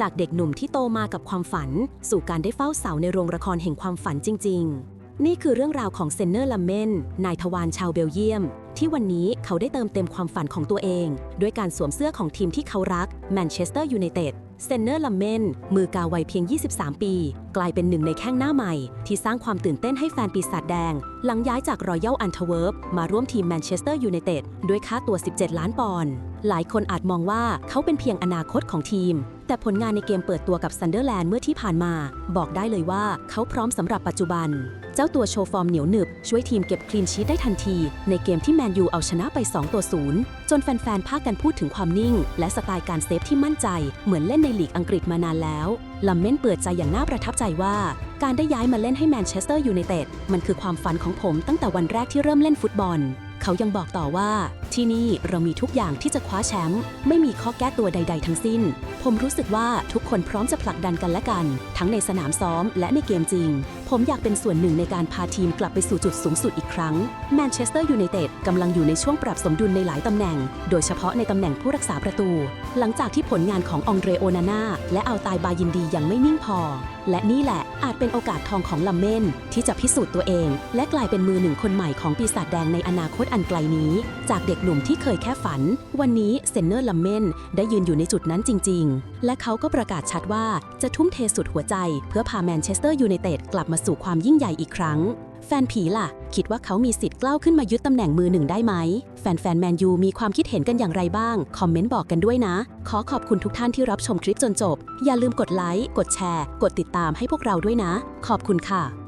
จากเด็กหนุ่มที่โตมากับความฝัน สู่การได้เฝ้าเสาในโรงละครแห่งความฝันจริง ๆ นี่คือเรื่องราวของเซนเนอร์ลัมเมนนายทวารชาวเบลเยียม ที่วันนี้เขาได้เติมเต็มความฝันของตัวเอง ด้วยการสวมเสื้อของทีมที่เขารักแมนเชสเตอร์ยูไนเต็ดเซนเนอร์ลัมเมนมือกาวัยเพียง 23 ปี กลายเป็นหนึ่งในแข้งหน้าใหม่ ที่สร้างความตื่นเต้นให้แฟนปีศาจแดง หลังย้ายจากรอยัลอันเทเวิร์ฟมาร่วมทีมแมนเชสเตอร์ยูไนเต็ดด้วยค่าตัว 17 ล้านปอนด์หลายคนอาจมองว่าเขาเป็นเพียงอนาคตของทีม แต่ผลงานในเกมเปิดตัวกับซันเดอร์แลนด์เมื่อที่ผ่านมา บอกได้เลยว่าเขาพร้อมสำหรับปัจจุบัน เจ้าตัวโชว์ฟอร์มเหนียวหนึบ ช่วยทีมเก็บคลีนชีตได้ทันที ในเกมที่แมนยูเอาชนะไป 2 ตัวศูนย์จนแฟนๆ พากันพูดถึงความนิ่ง และสไตล์การเซฟที่มั่นใจ เหมือนเล่นในลีกอังกฤษมานานแล้วลัมเมนเปิดใจอย่างน่าประทับใจว่า การได้ย้ายมาเล่นให้แมนเชสเตอร์ยูไนเต็ดมันคือความฝันของผมตั้งแต่วันแรกที่เริ่มเล่นฟุตบอล เขายังบอกต่อว่า ที่นี่เรามีทุกอย่างที่จะคว้าแชมป์ไม่มีข้อแก้ตัวใด ๆ ทั้งสิ้น ผมรู้สึกว่าทุกคนพร้อมจะผลักดันกันและกัน ทั้งในสนามซ้อมและในเกมจริง ผมอยากเป็นส่วนหนึ่งในการพาทีมกลับไปสู่จุดสูงสุดอีกครั้งแมนเชสเตอร์ยูไนเต็ดกำลังอยู่ในช่วงปรับสมดุลในหลายตำแหน่ง โดยเฉพาะในตำแหน่งผู้รักษาประตู หลังจากที่ผลงานขององเดรโอนาน่าและอัลตายบายินดียังไม่นิ่งพอ และนี่แหละอาจเป็นโอกาสทองของลัมเมนที่จะพิสูจน์ตัวเอง และกลายเป็นมือหนึ่งคนใหม่ของปีศาจแดงในอนาคตอันไกลนี้ จากเด็กหนุ่มที่เคยแค่ฝัน วันนี้เซนเนอร์ลัมเมนได้ยืนอยู่ในจุดนั้นจริง ๆ และเขาก็ประกาศชัดว่าจะทุ่มเทสุดหัวใจ เพื่อพาแมนเชสเตอร์ยูไนเต็ดกลับมาสู่ความยิ่งใหญ่อีกครั้ง แฟนผีล่ะ คิดว่าเขามีสิทธิ์กล้าวขึ้นมายึดตำแหน่งมือหนึ่งได้ไหม แฟนๆแมนยูมีความคิดเห็นกันอย่างไรบ้าง คอมเมนต์บอกกันด้วยนะ ขอขอบคุณทุกท่านที่รับชมคลิปจนจบ อย่าลืมกดไลค์ กดแชร์ กดติดตามให้พวกเราด้วยนะ ขอบคุณค่ะ